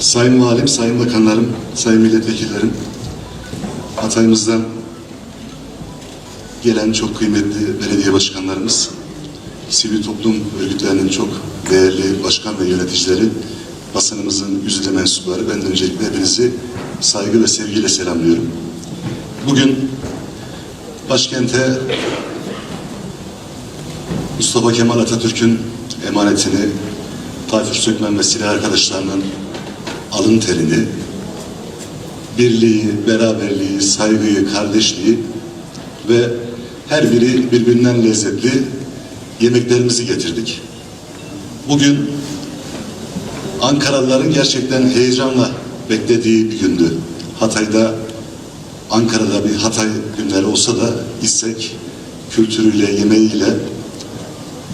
Sayın Valim, Sayın Bakanlarım, Sayın Milletvekillerim, Hatay'ımızdan gelen çok kıymetli belediye başkanlarımız, sivil toplum örgütlerinin çok değerli başkan ve yöneticileri, basınımızın yüzüne mensupları, ben de öncelikle hepinizi saygı ve sevgiyle selamlıyorum. Bugün başkente Mustafa Kemal Atatürk'ün emanetini Tayfur Sökmen ve silah arkadaşlarının alın terini, birliği, beraberliği, saygıyı, kardeşliği ve her biri birbirinden lezzetli yemeklerimizi getirdik. Bugün Ankaralıların gerçekten heyecanla beklediği bir gündü. Hatay'da, Ankara'da bir Hatay günleri olsa da istek kültürüyle, yemeğiyle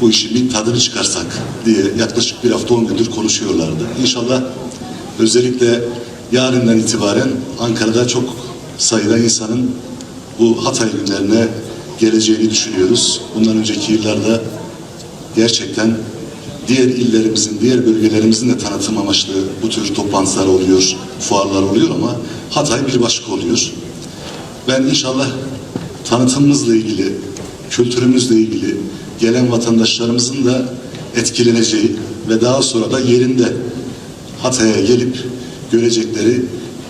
bu işin bir tadını çıkarsak diye yaklaşık bir hafta on gündür konuşuyorlardı. İnşallah özellikle yarından itibaren Ankara'da çok sayıda insanın bu Hatay günlerine geleceğini düşünüyoruz. Bundan önceki yıllarda gerçekten diğer illerimizin, diğer bölgelerimizin de tanıtım amaçlı bu tür toplantılar oluyor, fuarlar oluyor ama Hatay bir başka oluyor. Ben inşallah tanıtımımızla ilgili, kültürümüzle ilgili gelen vatandaşlarımızın da etkileneceği ve daha sonra da yerinde Hatay'a gelip görecekleri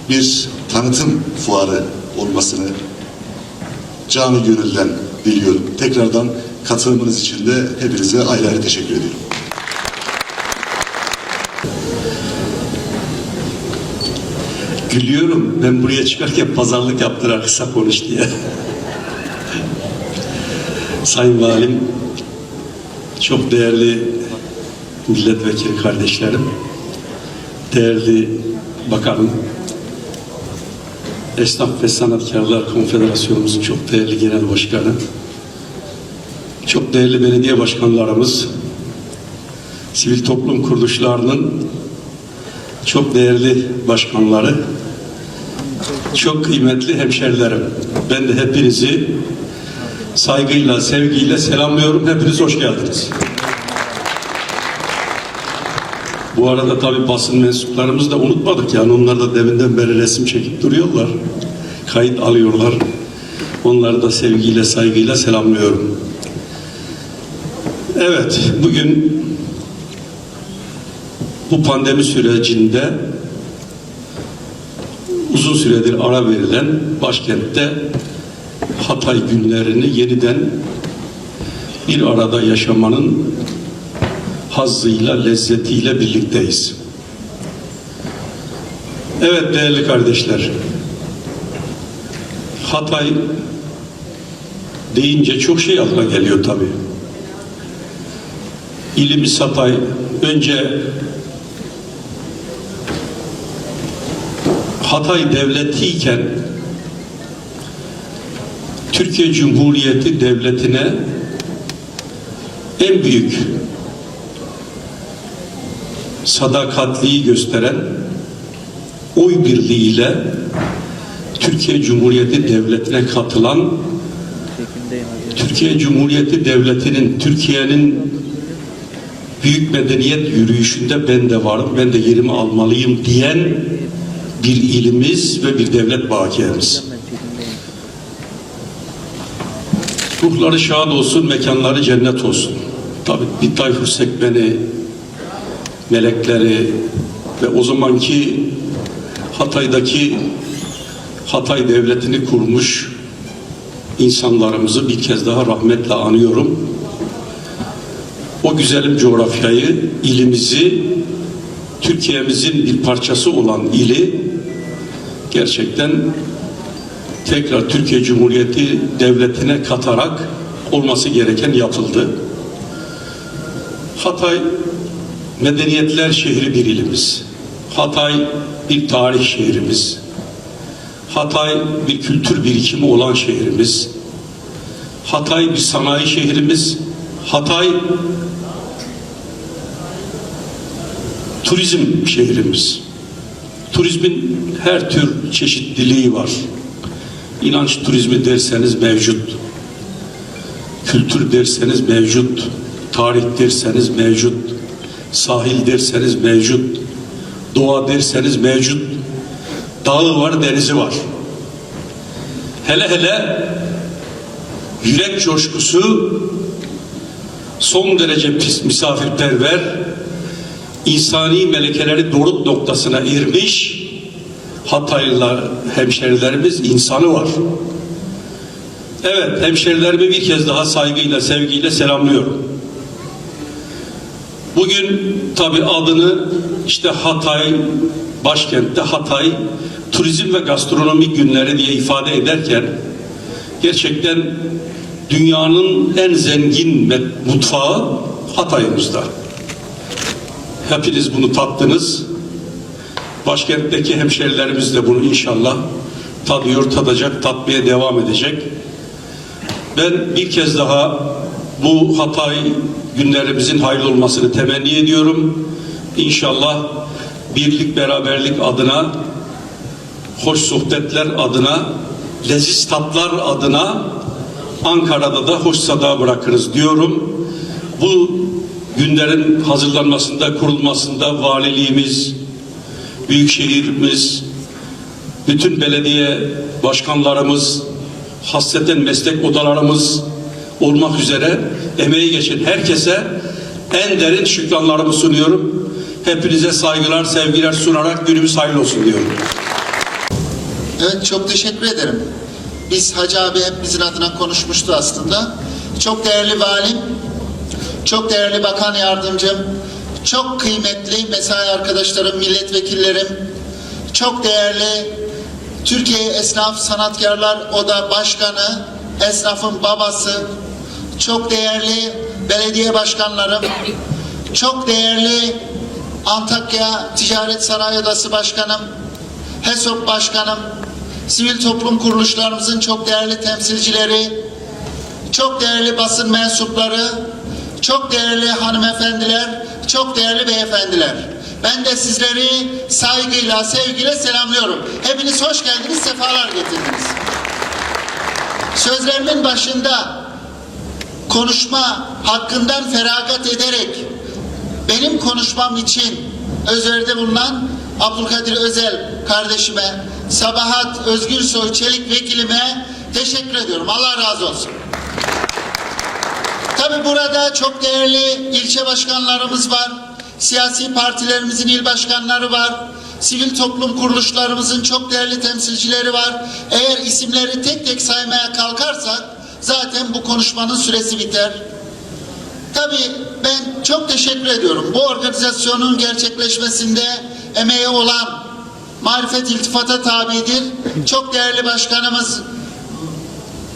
bir tanıtım fuarı olmasını canı gönülden diliyorum. Tekrardan katılımınız için de hepinize ayrı ayrı teşekkür ediyorum. Gülüyorum. Ben buraya çıkarken pazarlık yaptılar kısa konuş diye. Sayın Valim, çok değerli milletvekili kardeşlerim, değerli bakanım, Esnaf ve Sanatkarlar Konfederasyonumuzun çok değerli genel başkanı, çok değerli belediye başkanlarımız, sivil toplum kuruluşlarının çok değerli başkanları, çok kıymetli hemşerilerim. Ben de hepinizi saygıyla, sevgiyle selamlıyorum. Hepiniz hoş geldiniz. Bu arada tabii basın mensuplarımızı da unutmadık yani onlar da deminden beri resim çekip duruyorlar. Kayıt alıyorlar. Onları da sevgiyle, saygıyla selamlıyorum. Evet, bugün bu pandemi sürecinde uzun süredir ara verilen başkentte Hatay günlerini yeniden bir arada yaşamanın hazzıyla, lezzetiyle birlikteyiz. Evet değerli kardeşler, Hatay deyince çok şey akla geliyor tabii. İlimiz Hatay önce Hatay devletiyken Türkiye Cumhuriyeti devletine en büyük sadakatliği gösteren oy birliğiyle Türkiye Cumhuriyeti devletine katılan Türkiye Cumhuriyeti devletinin Türkiye'nin büyük medeniyet yürüyüşünde ben de varım, ben de yerimi almalıyım diyen bir ilimiz ve bir devlet bakiyemiz. Ruhları şad olsun, mekanları cennet olsun. Tabi bir Tayfur Sekmen'i, melekleri ve o zamanki Hatay'daki Hatay devletini kurmuş insanlarımızı bir kez daha rahmetle anıyorum. O güzelim coğrafyayı, ilimizi, Türkiye'mizin bir parçası olan ili gerçekten tekrar Türkiye Cumhuriyeti devletine katarak olması gereken yapıldı. Hatay medeniyetler şehri bir ilimiz. Hatay bir tarih şehrimiz. Hatay bir kültür birikimi olan şehrimiz. Hatay bir sanayi şehrimiz. Hatay turizm şehrimiz. Turizmin her tür çeşitliliği var. İnanç turizmi derseniz mevcut. Kültür derseniz mevcut. Tarih derseniz mevcut. Sahil derseniz mevcut. Doğa derseniz mevcut. Dağı var, denizi var. Hele hele yürek coşkusu son derece pis misafirperver, insani melekeleri doruk noktasına ermiş Hataylılar hemşerilerimiz insanı var. Evet, hemşerilerimi bir kez daha saygıyla, sevgiyle selamlıyorum. Bugün tabi adını işte Hatay, başkentte Hatay Turizm ve Gastronomi Günleri diye ifade ederken gerçekten dünyanın en zengin mutfağı Hatay'ımızda. Hepiniz bunu tattınız. Başkentteki hemşerilerimiz de bunu inşallah tadıyor, tadacak, tatmaya devam edecek. Ben bir kez daha bu Hatay günlerimizin hayırlı olmasını temenni ediyorum. İnşallah birlik beraberlik adına, hoş sohbetler adına, leziz tatlar adına Ankara'da da hoş sada bırakırız diyorum. Bu günlerin hazırlanmasında, kurulmasında valiliğimiz, büyükşehirimiz, bütün belediye başkanlarımız, hasreten meslek odalarımız olmak üzere emeği geçen herkese en derin şükranlarımı sunuyorum. Hepinize saygılar, sevgiler sunarak günümüz hayırlı olsun diyorum. Evet çok teşekkür ederim. Biz Hacı abi hepimizin adına konuşmuştu aslında. Çok değerli valim, çok değerli bakan yardımcım, çok kıymetli mesai arkadaşlarım, milletvekillerim, çok değerli Türkiye Esnaf Sanatkarlar Oda Başkanı, esnafın babası, çok değerli belediye başkanlarım, çok değerli Antakya Ticaret Sanayi Odası Başkanım, HESOP Başkanım, sivil toplum kuruluşlarımızın çok değerli temsilcileri, çok değerli basın mensupları, çok değerli hanımefendiler, çok değerli beyefendiler. Ben de sizleri saygıyla, sevgiyle selamlıyorum. Hepiniz hoş geldiniz, sefalar getirdiniz. Sözlerimin başında konuşma hakkından feragat ederek benim konuşmam için özveride bulunan Abdülkadir Özel kardeşime, Sabahat Özgürsoy Çelik vekilime teşekkür ediyorum. Allah razı olsun. Tabi burada çok değerli ilçe başkanlarımız var. Siyasi partilerimizin il başkanları var. Sivil toplum kuruluşlarımızın çok değerli temsilcileri var. Eğer isimleri tek tek saymaya kalkarsak zaten bu konuşmanın süresi biter. Tabii ben çok teşekkür ediyorum. Bu organizasyonun gerçekleşmesinde emeği olan marifet iltifata tabidir. Çok değerli başkanımız,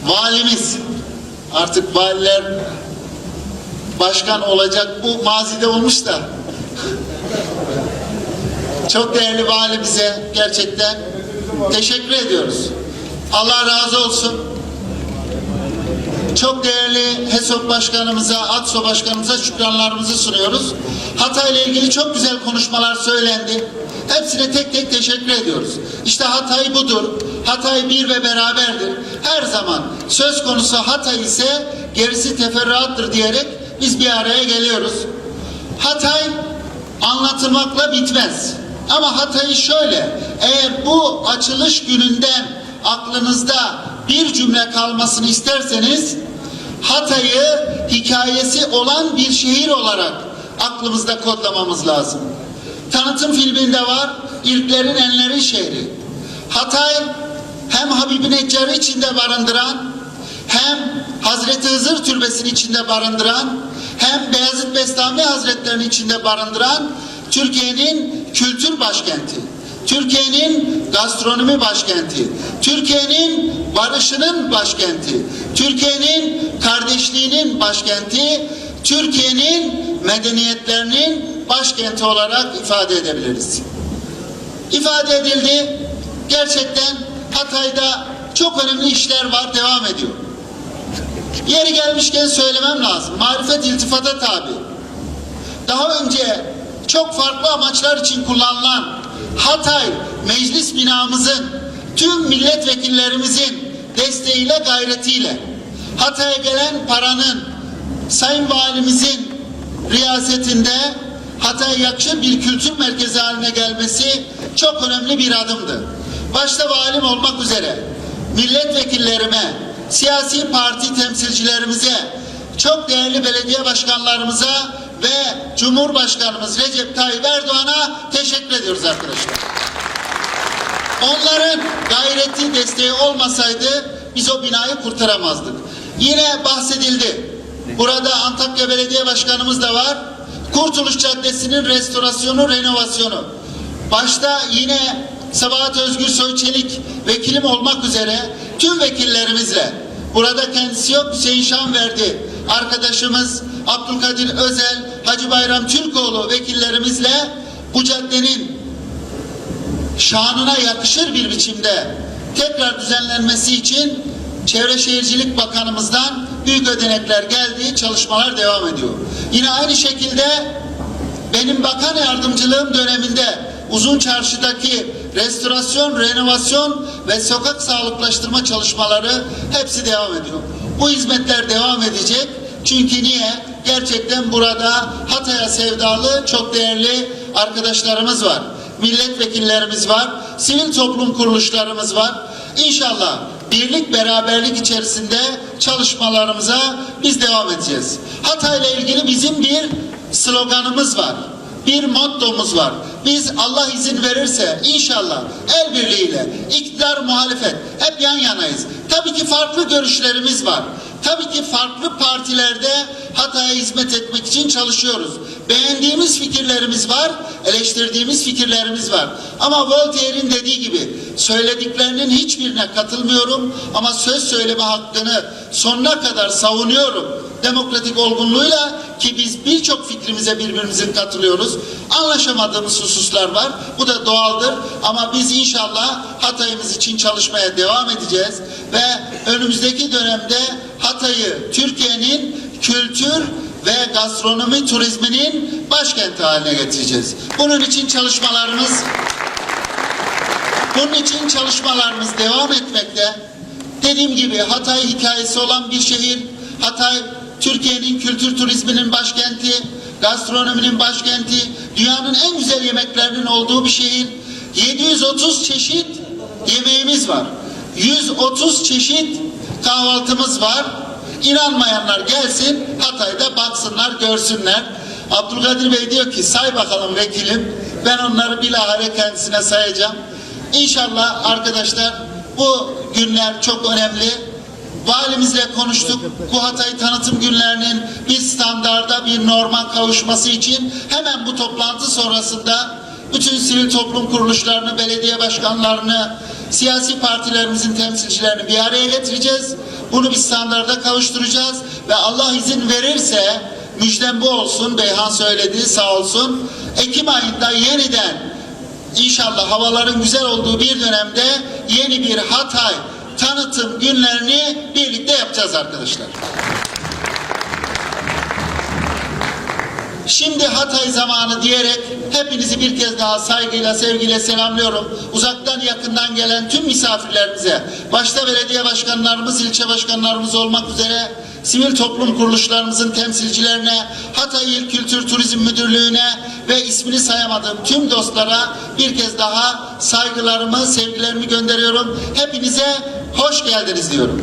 valimiz, artık valiler başkan olacak bu mazide olmuş da çok değerli valimize gerçekten teşekkür ediyoruz. Allah razı olsun. Çok değerli HESOP başkanımıza, ATSO başkanımıza şükranlarımızı sunuyoruz. Hatay ile ilgili çok güzel konuşmalar söylendi. Hepsine tek tek teşekkür ediyoruz. İşte Hatay budur. Hatay bir ve beraberdir. Her zaman söz konusu Hatay ise gerisi teferruattır diyerek biz bir araya geliyoruz. Hatay anlatılmakla bitmez. Ama Hatay'ı şöyle, eğer bu açılış gününden aklınızda bir cümle kalmasını isterseniz Hatay'ı hikayesi olan bir şehir olarak aklımızda kodlamamız lazım. Tanıtım filminde var, İlklerin Enlerin şehri. Hatay hem Habibi Neccar'ı içinde barındıran, hem Hazreti Hızır Türbesi'ni içinde barındıran, hem Beyazıt Bestami Hazretleri'ni içinde barındıran Türkiye'nin kültür başkenti. Türkiye'nin gastronomi başkenti, Türkiye'nin barışının başkenti, Türkiye'nin kardeşliğinin başkenti, Türkiye'nin medeniyetlerinin başkenti olarak ifade edebiliriz. İfade edildi. Gerçekten Hatay'da çok önemli işler var, devam ediyor. Yeri gelmişken söylemem lazım. Marifet iltifata tabi. Daha önce çok farklı amaçlar için kullanılan Hatay meclis binamızın tüm milletvekillerimizin desteğiyle gayretiyle Hatay'a gelen paranın Sayın Valimizin riyasetinde Hatay'a yakışır bir kültür merkezi haline gelmesi çok önemli bir adımdı. Başta valim olmak üzere milletvekillerime, siyasi parti temsilcilerimize, çok değerli belediye başkanlarımıza ve Cumhurbaşkanımız Recep Tayyip Erdoğan'a teşekkür ediyoruz arkadaşlar. Onların gayreti desteği olmasaydı biz o binayı kurtaramazdık. Yine bahsedildi. Burada Antakya Belediye Başkanımız da var. Kurtuluş Caddesi'nin restorasyonu, renovasyonu. Başta yine Sabahat Özgür Soyçelik vekilim olmak üzere tüm vekillerimizle burada kendisi yok Hüseyin Şan verdi. Arkadaşımız Abdülkadir Özel, Hacı Bayram Türkoğlu vekillerimizle bu caddenin şanına yakışır bir biçimde tekrar düzenlenmesi için Çevre Şehircilik Bakanımızdan büyük ödenekler geldi, çalışmalar devam ediyor. Yine aynı şekilde benim bakan yardımcılığım döneminde Uzun Çarşı'daki restorasyon, renovasyon ve sokak sağlıklaştırma çalışmaları hepsi devam ediyor. Bu hizmetler devam edecek. Çünkü niye? Gerçekten burada Hatay'a sevdalı çok değerli arkadaşlarımız var. Milletvekillerimiz var. Sivil toplum kuruluşlarımız var. İnşallah birlik beraberlik içerisinde çalışmalarımıza biz devam edeceğiz. Hatay'la ilgili bizim bir sloganımız var. Bir mottomuz var. Biz Allah izin verirse inşallah el birliğiyle iktidar muhalefet hep yan yanayız. Tabii ki farklı görüşlerimiz var. Tabii ki farklı partilerde Hatay'a hizmet etmek için çalışıyoruz. Beğendiğimiz fikirlerimiz var, eleştirdiğimiz fikirlerimiz var. Ama Voltaire'in dediği gibi söylediklerinin hiçbirine katılmıyorum ama söz söyleme hakkını sonuna kadar savunuyorum. Demokratik olgunluğuyla ki biz birçok fikrimize birbirimizin katılıyoruz. Anlaşamadığımız hususlar var. Bu da doğaldır. Ama biz inşallah Hatay'ımız için çalışmaya devam edeceğiz. Ve önümüzdeki dönemde Hatay'ı Türkiye'nin kültür ve gastronomi turizminin başkenti haline getireceğiz. Bunun için çalışmalarımız bunun için çalışmalarımız devam etmekte. Dediğim gibi Hatay hikayesi olan bir şehir. Hatay Türkiye'nin kültür turizminin başkenti, gastronominin başkenti, dünyanın en güzel yemeklerinin olduğu bir şehir. 730 çeşit yemeğimiz var. 130 çeşit kahvaltımız var. İnanmayanlar gelsin Hatay'da baksınlar, görsünler. Abdülkadir Bey diyor ki say bakalım vekilim. Ben onları bilahare kendisine sayacağım. İnşallah arkadaşlar bu günler çok önemli. Valimizle konuştuk. Bu Hatay tanıtım günlerinin bir standarda bir norma kavuşması için hemen bu toplantı sonrasında bütün sivil toplum kuruluşlarını, belediye başkanlarını, siyasi partilerimizin temsilcilerini bir araya getireceğiz. Bunu bir standarda kavuşturacağız ve Allah izin verirse müjdem bu olsun. Beyhan söyledi sağ olsun. Ekim ayında yeniden İnşallah havaların güzel olduğu bir dönemde yeni bir Hatay tanıtım günlerini birlikte yapacağız arkadaşlar. Şimdi Hatay zamanı diyerek hepinizi bir kez daha saygıyla, sevgiyle selamlıyorum. Uzaktan yakından gelen tüm misafirlerimize, başta belediye başkanlarımız, ilçe başkanlarımız olmak üzere sivil toplum kuruluşlarımızın temsilcilerine, Hatay İl Kültür Turizm Müdürlüğü'ne ve ismini sayamadığım tüm dostlara bir kez daha saygılarımı, sevgilerimi gönderiyorum. Hepinize hoş geldiniz diyorum.